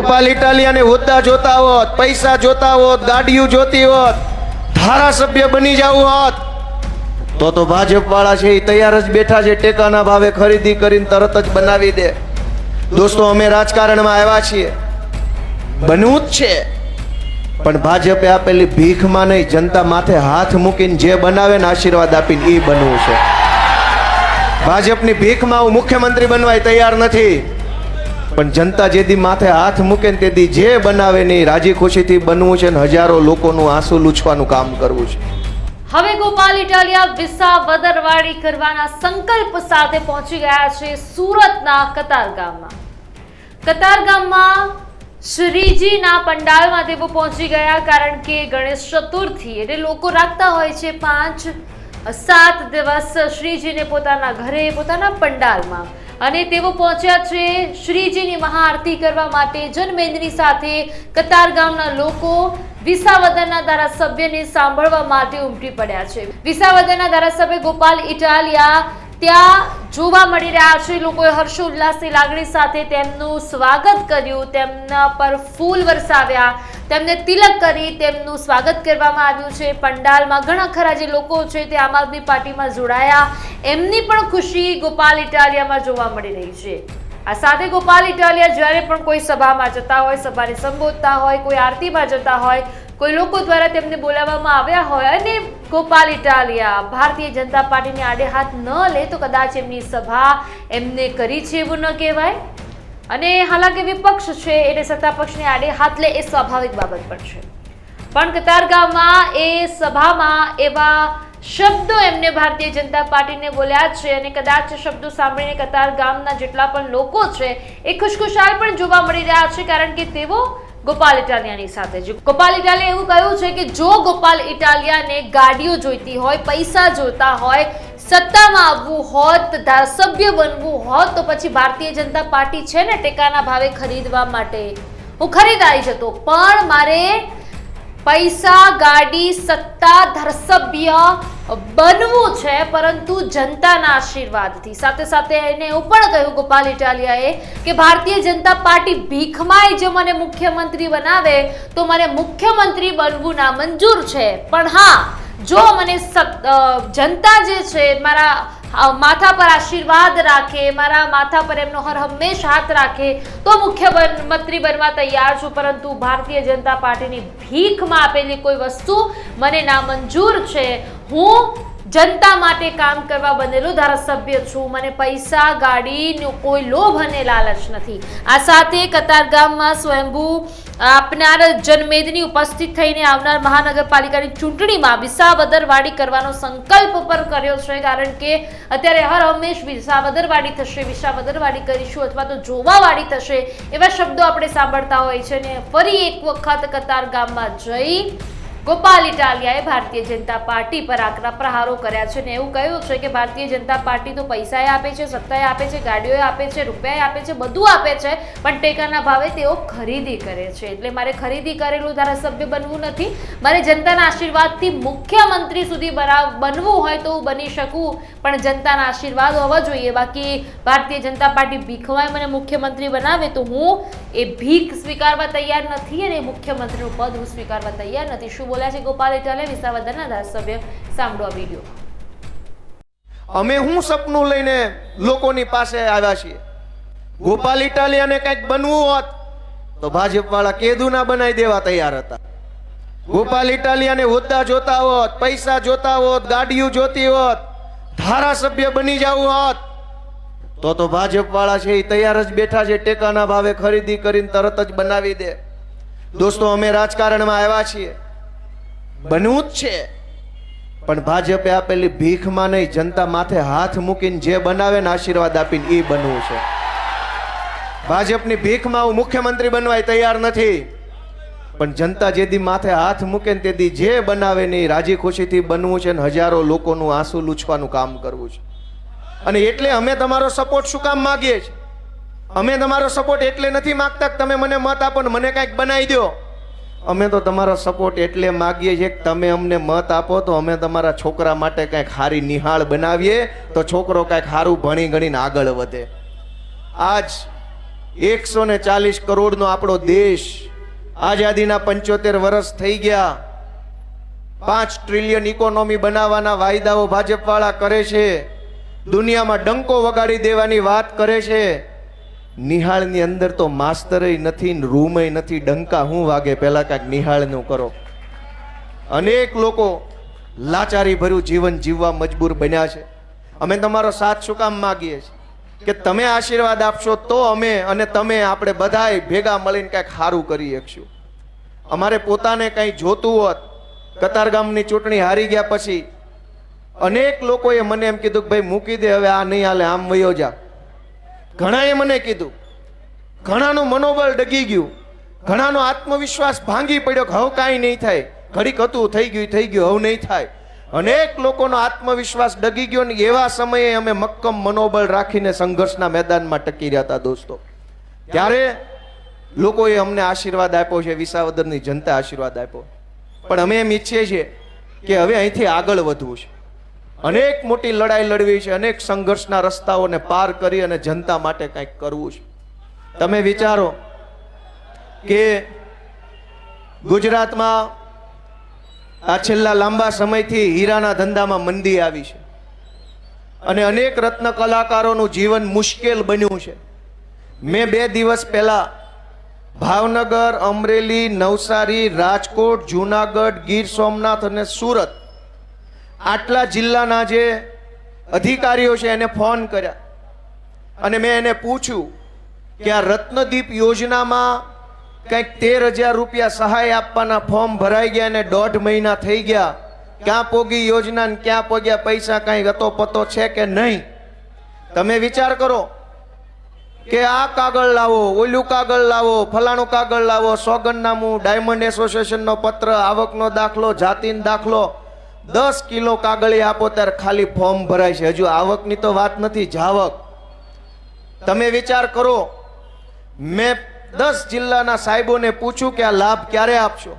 ગોપાલ ઇટાલિયાને હોદ્દા જોતા હોત, પૈસા જોતા હોત, ગાડીઓ જોતી હોત, ધારાસભ્ય બની જવું હોત, તો તો ભાજપ વાળા છે એ તૈયાર જ બેઠા છે, ટેકાના ભાવે ખરીદી કરીને તરત જ બનાવી દે. દોસ્તો, અમે રાજકારણમાં આવ્યા છીએ. બનવું જ છે. પણ ભાજપે આપેલી ભીખમાં નહીં, જનતા માથે હાથ મૂકીને જે બનાવે ને આશીર્વાદ આપીને એ બનવું છે. ભાજપની ભીખમાં હું મુખ્યમંત્રી બનવાય તૈયાર નથી. પણ જનતા જેદી માથે હાથ મૂકે ને તેથી જે બનાવે નહીં રાજી ખુશીથી બનવું છે ને હજારો લોકોનું આંસુ લૂછવાનું કામ કરવું છે. હવે ગોપાલ ઇટાલિયા વિસાવદરવાડી કરવાના સંકલ્પ સાથે પહોંચી ગયા છે સુરતના કતાર ગામમાં કતાર ગામમાં શ્રીજીના પંડાલમાં તેઓ પહોંચી ગયા કારણ કે ગણેશ ચતુર્થી એટલે લોકો રાખતા હોય છે પાંચ, સાત દિવસ શ્રીજીને પોતાના ઘરે, પોતાના પંડાલમાં. અને તેઓ પહોંચ્યા છે શ્રીજીની મહાઆરતી કરવા માટે જનમેદની સાથે કતાર ગામના લોકો વિસાવદરના ધારાસભ્યને સાંભળવા માટે ઉમટી પડ્યા છે. વિસાવદરના ધારાસભ્ય ગોપાલ ઇટાલિયા ત્યાં જોવા મળી રહ્યા છે. લોકોએ હર્ષોલ્લાસની લાગણી સાથે તેમનું સ્વાગત કર્યું. તેમના પર ફૂલ વરસાવ્યા. તેમને તિલક કરી તેમનું સ્વાગત કરવામાં આવ્યું છે. પંડાલમાં ઘણા ખરા જે લોકો છે તે આમ આદમી પાર્ટીમાં જોડાયા. એમની પણ ખુશી ગોપાલ ઇટાલિયામાં જોવા મળી રહી છે. આ સાથે ગોપાલ ઇટાલિયા જ્યારે પણ કોઈ સભામાં જતા હોય, સભાને સંબોધતા હોય, કોઈ આરતીમાં જતા હોય, કોઈ લોકો દ્વારા તેમને બોલાવવામાં આવ્યા હોય અને ગોપાલ ઇટાલિયા, ભારતીય જનતા પાર્ટીને આડે હાથ ન લે તો કદાચ એમની સભા એમને કરી છે એવું ન કહેવાય. અને હાલાકી વિપક્ષ છે એટલે સત્તા પક્ષને આડે હાથ લે એ સ્વાભાવિક બાબત પણ છે. પણ કતારગામમાં એ સભામાં એવા શબ્દો એમને ભારતીય જનતા પાર્ટીને બોલ્યા છે અને કદાચ શબ્દો સાંભળીને કતાર ગામના જેટલા પણ લોકો છે, એ ખુશખુશાલ પણ જોવા મળી રહ્યા છે, કારણ કે તેઓ ગોપાલ ઇટાલિયાની સાથે. છે ગોપાલ ઇટાલિયા એવું કહ્યું છે કે જો ગોપાલ ઇટાલિયાને ગાડીઓ જોઈતી હોય, પૈસા જોતા હોય, સત્તામાં આવવું હોત, ધારાસભ્ય બનવું હોત, તો પછી ભારતીય જનતા પાર્ટી છે ને ટેકાના ભાવે ખરીદવા માટે? હું ખરીદાઈ જતો, પણ મારે પૈસા, ગાડી, સત્તા, ધારાસભ્ય બનવું છે પરંતુ જનતાના આશીર્વાદથી. સાથે સાથે એને એવું પણ કહ્યું ગોપાલ ઇટાલિયાએ કે ભારતીય જનતા પાર્ટી ભીખમાંય જો મને મુખ્યમંત્રી બનાવે તો મને મુખ્યમંત્રી બનવું ના મંજૂર છે. પણ હા જો મને જનતા જે છે મારા માથા પર આશીર્વાદ રાખે, મારા માથા પર એમનો હર હંમેશ હાથ રાખે, તો મુખ્યમંત્રી બનવા તૈયાર છું. પરંતુ ભારતીય જનતા પાર્ટીની ભીખમાં આપેલી કોઈ વસ્તુ મને નામંજૂર છે. હું જનતા માટે કામ કરવા બનેલો ધારાસભ્ય છું. મને પૈસા ગાડીનો કોઈ લોભ અને લાલચ નથી. આ સાથે કતારગામમાં સ્વયંભૂ આપનાર જનમેદની ઉપસ્થિત થઈને આવનાર મહાનગરપાલિકાની ચૂંટણીમાં વિસાવદરવાડી કરવાનો સંકલ્પ પર કર્યો છે. કારણ કે અત્યારે હર હંમેશ વિસાવદરવાડી થશે, વિસાવદરવાડી કરીશું અથવા તો જોવાવાડી થશે એવા શબ્દો આપણે સાંભળતા હોય છે. ને ફરી એક વખત કતાર ગામમાં જઈ ગોપાલ ઇટાલિયાએ ભારતીય જનતા પાર્ટી પર આકરા પ્રહારો કર્યા છે ને એવું કહ્યું છે કે ભારતીય જનતા પાર્ટી તો પૈસાએ આપે છે, સત્તાએ આપે છે, ગાડીઓએ આપે છે, રૂપિયાએ આપે છે, બધું આપે છે, પણ ટેકાના ભાવે તેઓ ખરીદી કરે છે. એટલે મારે ખરીદી કરેલું ધારાસભ્ય બનવું નથી. મારે જનતાના આશીર્વાદથી મુખ્યમંત્રી સુધી બનાવ હોય તો હું બની શકું, પણ જનતાના આશીર્વાદ હોવા જોઈએ. બાકી ભારતીય જનતા પાર્ટી ભીખવાય મને મુખ્યમંત્રી બનાવે તો હું એ ભીખ સ્વીકારવા તૈયાર નથી અને મુખ્યમંત્રીનું પદ હું સ્વીકારવા તૈયાર નથી. શું બોલ્યા છે ગોપાલ ઇટાલિયા, વિસાવદરના ધારાસભ્ય. સાંભળો આ વીડિયો. અમે હું સપનું લઈને લોકોની પાસે આવ્યા છીએ. ગોપાલ ઇટાલિયાને કંઈક બનવું હોત, તો ભાજપવાળા કેદુના બનાવી દેવા તૈયાર હતા. ગોપાલ ઇટાલિયાને હોદ્દા જોતા હોત, પૈસા જોતા હોત, ગાડીઓ જોતી હોત, ધારાસભ્ય બની જવું હોત, તો તો ભાજપવાળા છે એ તૈયાર જ બેઠા છે, ટેકાના ભાવે ખરીદી કરીને તરત જ બનાવી દે. દોસ્તો, અમે રાજકારણમાં આવ્યા છીએ. બનવું જ છે. પણ ભાજપે આપેલી ભીખમાં નહીં, જનતા માથે હાથ મૂકીને જે બનાવે ને આશીર્વાદ આપીને એ બનવું છે. ભાજપની ભીખમાં હું મુખ્યમંત્રી બનવાય તૈયાર નથી. પણ જનતા જેદી માથે હાથ મૂકે ને તેથી જે બનાવે નહીં રાજી ખુશીથી બનવું છે ને હજારો લોકોનું આંસુ લૂછવાનું કામ કરવું છે. અને એટલે અમે તમારો સપોર્ટ શું કામ માગીએ છીએ? અમે તમારો સપોર્ટ એટલે નથી માગતા તમે મને મત આપો ને મને કાંઈક બનાવી દો અમે તો તમારો સપોર્ટ એટલે માગીએ છીએ કે તમે અમને મત આપો તો અમે તમારા છોકરા માટે કંઈક સારી નિહાળ બનાવીએ તો છોકરો કંઈક સારું ભણી ગણીને આગળ વધે. આજ એકસો ને ચાલીસ કરોડનો આપણો દેશ આઝાદીના પંચોતેર વર્ષ થઈ ગયા. પાંચ ટ્રિલિયન ઇકોનોમી બનાવવાના વાયદાઓ ભાજપવાળા કરે છે. દુનિયામાં ડંકો વગાડી દેવાની વાત કરે છે. નિહાળની અંદર તો માસ્તરય નથી રૂમય નથી, ડંકા હું વાગે પહેલા કાંઈક નિહાળનું કરો. અનેક લોકો લાચારી ભર્યું જીવન જીવવા મજબૂર બન્યા છે. અમે તમારો સાથ શું કામ માગીએ છીએ? કે તમે આશીર્વાદ આપશો તો અમે અને તમે આપણે બધાય ભેગા મળીને કાંઈક સારું કરી શકશું. અમારે પોતાને કંઈ જોતું હોત કતારગામની ચૂંટણી હારી ગયા પછી અનેક લોકોએ મને એમ કીધું કે ભાઈ મૂકી દે, હવે આ નહીં હાલે, આમ વયો જા. ઘણાએ મને કીધું, ઘણાનું મનોબળ ડગી ગયું, ઘણાનો આત્મવિશ્વાસ ભાંગી પડ્યો કે હવે કાંઈ નહીં થાય, ઘડીક હતું, થઈ ગયું થઈ ગયું, હવે નહીં થાય. અનેક લોકોનો આત્મવિશ્વાસ ડગી ગયો ને એવા સમયે અમે મક્કમ મનોબળ રાખીને સંઘર્ષના મેદાનમાં ટકી રહ્યા હતા દોસ્તો. ત્યારે લોકોએ અમને આશીર્વાદ આપ્યો છે, વિસાવદરની જનતા આશીર્વાદ આપ્યો. પણ અમે એમ ઈચ્છીએ છીએ કે હવે અહીંથી આગળ વધવું છે. અનેક મોટી લડાઈ લડવી છે, અનેક સંઘર્ષના રસ્તાઓને પાર કરી અને જનતા માટે કંઈક કરવું છે. તમે વિચારો કે ગુજરાતમાં આ છેલ્લા લાંબા સમયથી હીરાના ધંધામાં મંદી આવી છે અને અનેક રત્ન કલાકારોનું જીવન મુશ્કેલ બન્યું છે. મેં બે દિવસ પહેલા ભાવનગર, અમરેલી, નવસારી, રાજકોટ, જુનાગઢ, ગીર સોમનાથ અને સુરત આટલા જિલ્લાના જે અધિકારીઓ છે એને ફોન કર્યા. અને મેં એને પૂછ્યું કે આ રત્નદીપ યોજનામાં કંઈક તેર હજાર રૂપિયા સહાય આપવાના ફોર્મ ભરાઈ ગયા અને દોઢ મહિના થઈ ગયા. ક્યાં પોગી યોજના ક્યાં પોગ્યા પૈસા કાંઈ ગતો પતો છે કે નહીં? તમે વિચાર કરો કે આ કાગળ લાવો, ઓલું કાગળ લાવો, ફલાણું કાગળ લાવો, સોગંદનામું ડાયમંડ એસોસિએશનનો પત્ર, આવકનો દાખલો, જાતિનો દાખલો દસ કિલો કાગળી આપો ત્યારે ખાલી ફોર્મ ભરાય છે. હજુ આવકની તો વાત નથી જાવક તમે વિચાર કરો, મેં દસ જિલ્લાના સાહેબોને પૂછ્યું કે આ લાભ ક્યારે આપશો?